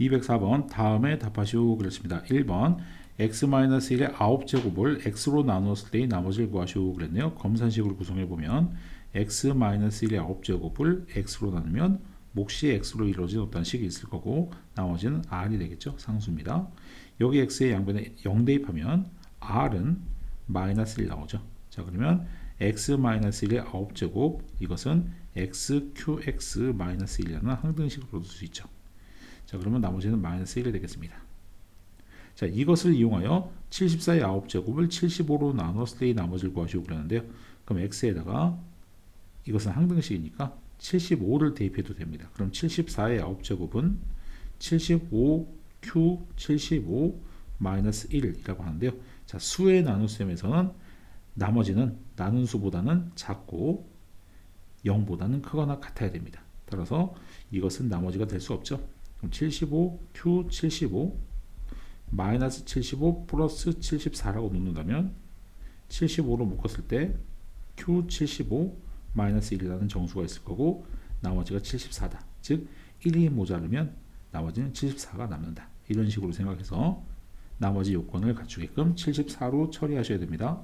204번 다음에 답하시오 그랬습니다. 1번 x-1의 9제곱을 x로 나누었을 때의 나머지를 구하시오 그랬네요. 검산식으로 구성해 보면 x-1의 9제곱을 x로 나누면 몫이 x로 이루어진 어떤 식이 있을 거고 나머지는 r이 되겠죠. 상수입니다. 여기 x의 양변에 0 대입하면 r은 마이너스 1 나오죠. 자 그러면 x-1의 9제곱 이것은 xqx 마이너스 1이라는 항등식으로 쓸 수 있죠. 자 그러면 나머지는 마이너스 1이 되겠습니다. 자 이것을 이용하여 74의 9제곱을 75로 나눴을 때의 나머지를 구하시고 그러는데요. 그럼 x에다가 이것은 항등식이니까 75를 대입해도 됩니다. 그럼 74의 9제곱은 75q 75 마이너스 1이라고 하는데요. 자 수의 나눗셈에서는 나머지는 나눈 수보다는 작고 0보다는 크거나 같아야 됩니다. 따라서 이것은 나머지가 될 수 없죠. 그럼 75 q 75 마이너스 75 플러스 74라고 놓는다면 75로 묶었을 때 q 75 마이너스 1이라는 정수가 있을 거고 나머지가 74다. 즉 1이 모자르면 나머지는 74가 남는다. 이런 식으로 생각해서 나머지 요건을 갖추게끔 74로 처리하셔야 됩니다.